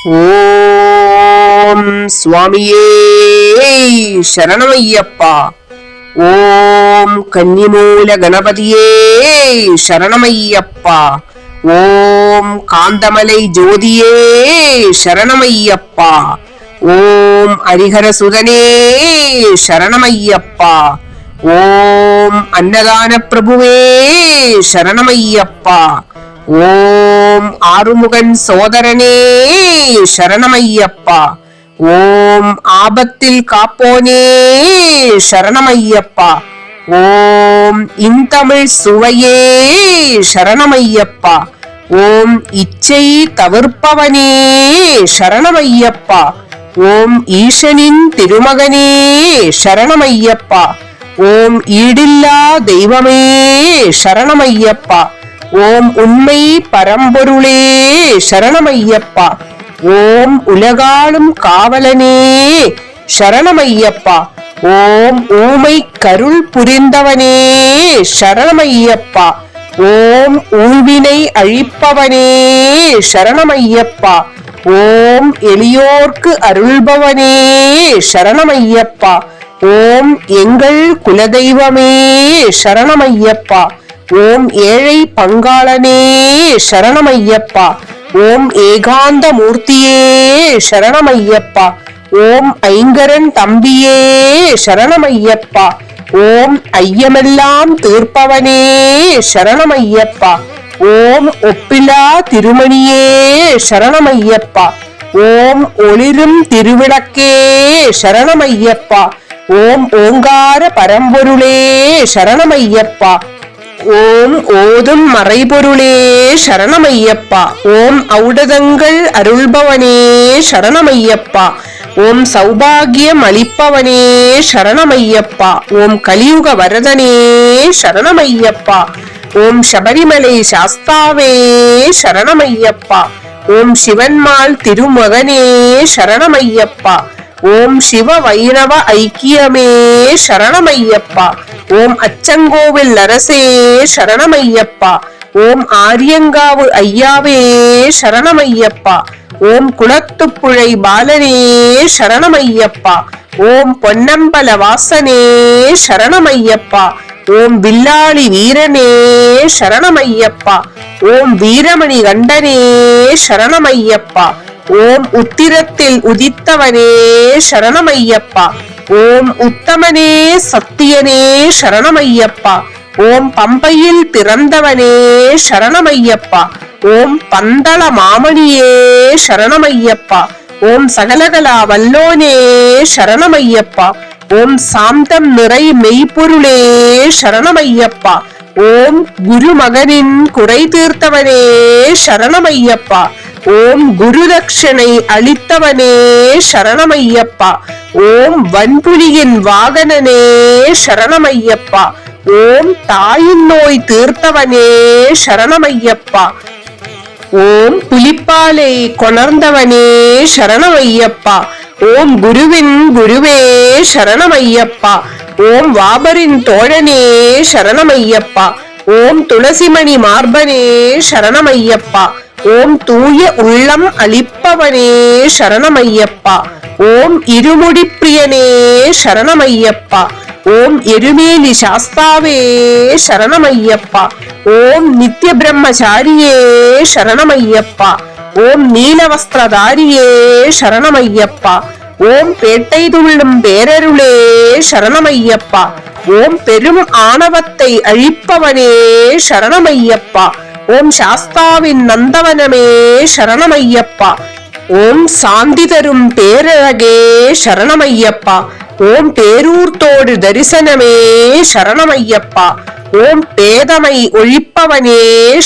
ஓம் சுவாமியே சரணமையப்பா ஓம் கன்னிமூல கணபதியே சரணமையப்பா ஓம் காந்தமலை ஜோதியே சரணமையப்பா ஓம் ஹரிஹர சுதனே சரணமையப்பா ஓம் அன்னதான பிரபுவே சரணமையப்பா ஓம் ஆறுமுகன் சோதரனே சரணமையப்பா. ஓம் ஆபத்தில் காப்போனே சரணமையப்பா. ஓம் இன்தமிழ் சுவையே சரணமையப்பா. ஓம் இச்சை தவிர்ப்பவனே சரணமையப்பா. ஓம் ஈசனின் திருமகனே சரணமையப்பா. ஓம் ஈடில்லா தெய்வமே சரணமையப்பா. ஓம் உண்மை பரம்பொருளே சரணமையப்பா. ஓம் உலகாளும் காவலனே சரணமையப்பா. ஓம் ஊமை கருள் புரிந்தவனே சரணமையப்பா. ஓம் ஊழ்வினை அழிப்பவனே சரணமையப்பா. ஓம் எளியோர்க்கு அருள்பவனே சரணமையப்பா. ஓம் எங்கள் குலதெய்வமே சரணமையப்பா. ஓம் ஏழை பங்காளனே சரணமையப்பா. ஓம் ஏகாந்த மூர்த்தியே சரணமையப்பா. ஓம் ஐங்கரன் தம்பியே சரணமையப்பா. ஓம் ஐயமெல்லாம் தீர்ப்பவனே சரணமையப்பா. ஓம் ஒப்பிலா திருமணியே சரணமையப்பா. ஓம் ஒளிரும் திருவிளக்கே சரணமையப்பா. ஓம் ஓங்கார பரம்பொருளே சரணமையப்பா. ஓம் ஓதும் மறைபொருளே சரணமையப்பா. ஓம் ஔடதங்கள் அருள்பவனே சரணமையப்பா. ஓம் சௌபாகியம் அளிப்பவனே சரணமையப்பா. ஓம் கலியுக வரதனே சரணமையப்பா. ஓம் சபரிமலை சாஸ்தாவே சரணமையப்பா. ஓம் சிவன்மாள் திருமகனே சரணமையப்பா. ஓம் சிவ வைணவ ஐக்கியமே சரணமையப்பா. ஓம் அச்சங்கோவில் அரசே சரணமையப்பா. ஓம் ஆரியங்காவு ஐயாவே சரணமையப்பா. ஓம் குளத்துப்புழை பாலனே சரணமையப்பா. ஓம் பொன்னம்பல வாசனே சரணமையப்பா. ஓம் வில்லாளி வீரனே சரணமையப்பா. ஓம் வீரமணி கண்டனே சரணமையப்பா. ஓம் உத்திரத்தில் உதித்தவனே சரணமையப்பா. ஓம் உத்தமனே சத்தியனே சரணமையப்பா. ஓம் பம்பையில் பிறந்தவனே சரணமையப்பா. ஓம் பந்தள மாமணியே சரணமையப்பா. ஓம் சகலகலா வல்லோனே சரணமையப்பா. ஓம் சாந்தம் நிறை மெய்ப்பொருளே சரணமையப்பா. ஓம் குருமகனின் குறை தீர்த்தவனே சரணமையப்பா. ஓம் குரு தட்சணை அளித்தவனே சரணமையப்பா. ஓம் வன்புலியின் வாகனனே சரணமையப்பா. ஓம் தாயின் நோய் தீர்த்தவனே சரணமையப்பா. ஓம் புலிப்பாலை கொணர்ந்தவனே சரணமையப்பா. ஓம் குருவின் குருவே சரணமையப்பா. ஓம் வாபரின் தோழனே சரணமையப்பா. ஓம் துளசிமணி மார்பனே சரணமையப்பா. ஓம் தூய உள்ளம் அளிப்பவனே சரணமையப்பா. ஓம் இருமுடி பிரியனே சரணமையப்பா. ஓம் எருமேலி சாஸ்தாவே சரணமையப்பா. ஓம் நித்ய பிரம்மச்சாரியே சரணமையப்பா. ஓம் நீலவஸ்திரதாரியே சரணமையப்பா. ஓம் பேட்டை துள்ளும் பேரருளே சரணமையப்பா. ஓம் பெரும் ஆணவத்தை அழிப்பவனே சரணமையப்பா. ஓம் சாஸ்தாவின் நந்தவனமே சரணமையப்பா. ஓம் சாந்தி தரும் பேரழகே சரணமையப்பா. ஓம் பேரூர்த்தோடு தரிசனமே சரணமையப்பா. ஓம் பேதமை ஒழிப்பவனே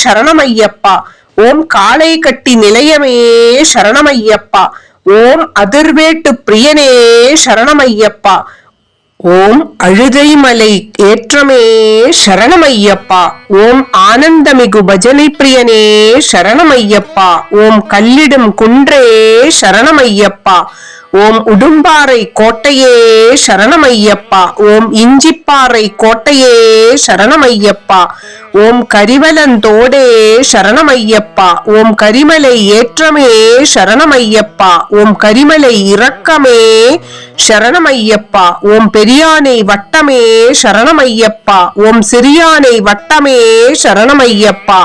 சரணமையப்பா. ஓம் காளை கட்டி நிலையமே சரணமையப்பா. ஓம் அதிர்வேட்டு பிரியனே சரணமையப்பா. ஓம் அழுதைமலை ஏற்றமே சரணமையப்பா. ஓம் ஆனந்தமிகு பஜனை பிரியனே சரணமையப்பா. ஓம் கல்லிடும் குன்றே சரணமையப்பா. ஓம் உடும்பாறை கோட்டையே சரணமையப்பா. ஓம் இஞ்சிப்பாறை கோட்டையே சரணமையப்பா. ஓம் கரிவலந்தோடே சரணமையப்பா. ஓம் கரிமலை ஏற்றமே சரணமையப்பா. ஓம் கரிமலை இரக்கமே சரணமையப்பா. ஓம் பெரியானை வட்டமே சரணமையப்பா. ஓம் சிறியானை வட்டமே சரணமையப்பா.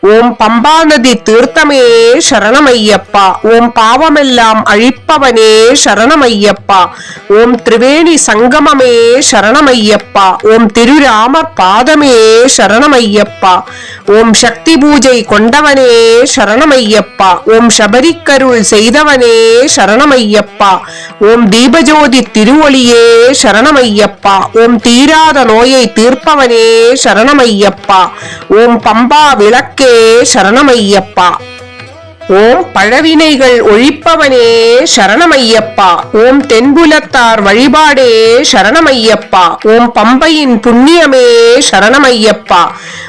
ஓம் பம்பாநதி தீர்த்தமே சரணமையப்பா. ஓம் பாவமெல்லாம் அழிப்பவனே சரணமையப்பா. ஓம் திரிவேணி சங்கமமே சரணமையப்பா. ஓம் திருராம பாதமே ஐயப்பா ஓம் சக்தி பூஜை கொண்டவனே சரணமையப்பா ஓம் சபரிக்கருள் செய்தவனே சரணமையப்பா ஓம் தீபஜோதி திருவொளியே சரணமையப்பா ஓம் தீராத நோயை தீர்ப்பவனே சரணமையப்பா ஓம் பம்பா விளக்கே சரணமையப்பா ஓம் பழவினைகள் ஒழிப்பவனே சரணமையப்பா. ஓம் தென்புலத்தார் வழிபாடே சரணமையப்பா. ஓம் பம்பையின் புண்ணியமே சரணமையப்பா.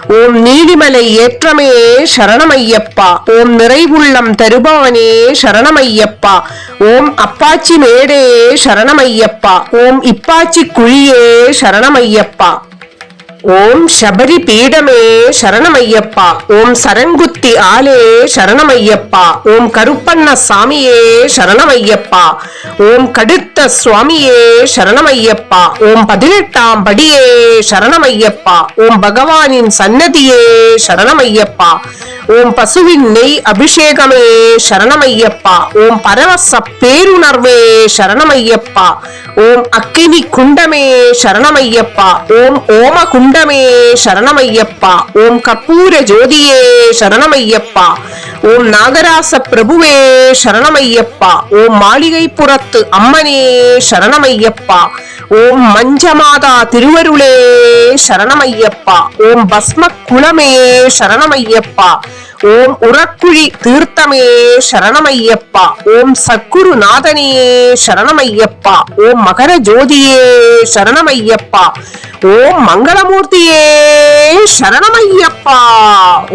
ஓம் நீலிமலை ஏற்றமே சரணமையப்பா. ஓம் நிறைவுள்ளம் தருபவனே சரணமையப்பா. ஓம் அப்பாச்சி மேடே சரணமையப்பா. ஓம் இப்பாச்சி குழியே சரணமையப்பா. ஓம் சபரி பீடமே சரணமையப்பா. ஓம் சரண்குத்தி ஆலே சரணமையப்பா. ஓம் கருப்பண்ண சாமியே சரணமையப்பா. ஓம் கடுத்த சுவாமியே சரணமையப்பா. ஓம் பதினெட்டாம் படியே சரணமையப்பா. ஓம் பகவானின் சன்னதியே சரணமையப்பா. ஓம் பசுவின் நெய் அபிஷேகமே சரணமையப்பா. ஓம் பரவச பேருணர்வே சரணமையப்பா. ஓம் அக்கினி குண்டமே சரணமையப்பா. ஓம் ஓம குண்ட குண்டமே சரணமையப்பா. ஓம் கப்பூர ஜோதியே சரணமையப்பா. ஓம் நாகராச பிரபுவே சரணமையப்பா. ஓம் மாளிகை புறத்து அம்மனே சரணமையப்பா. ஓம் மஞ்சமாதா திருவருளே சரணமையப்பா. ஓம் பஸ்ம குலமே சரணமையப்பா. ஓம் உரக்குழி தீர்த்தமே சரணமையப்பா. ஓம் சக்குரு நாதனே சரணமையப்பா. ஓம் மகர ஜோதியே சரணமையப்பா. ஓம் மங்களமூர்த்தியே சரணமையப்பா.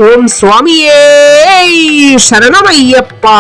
ஓம் சுவாமியே சரணமையப்பா.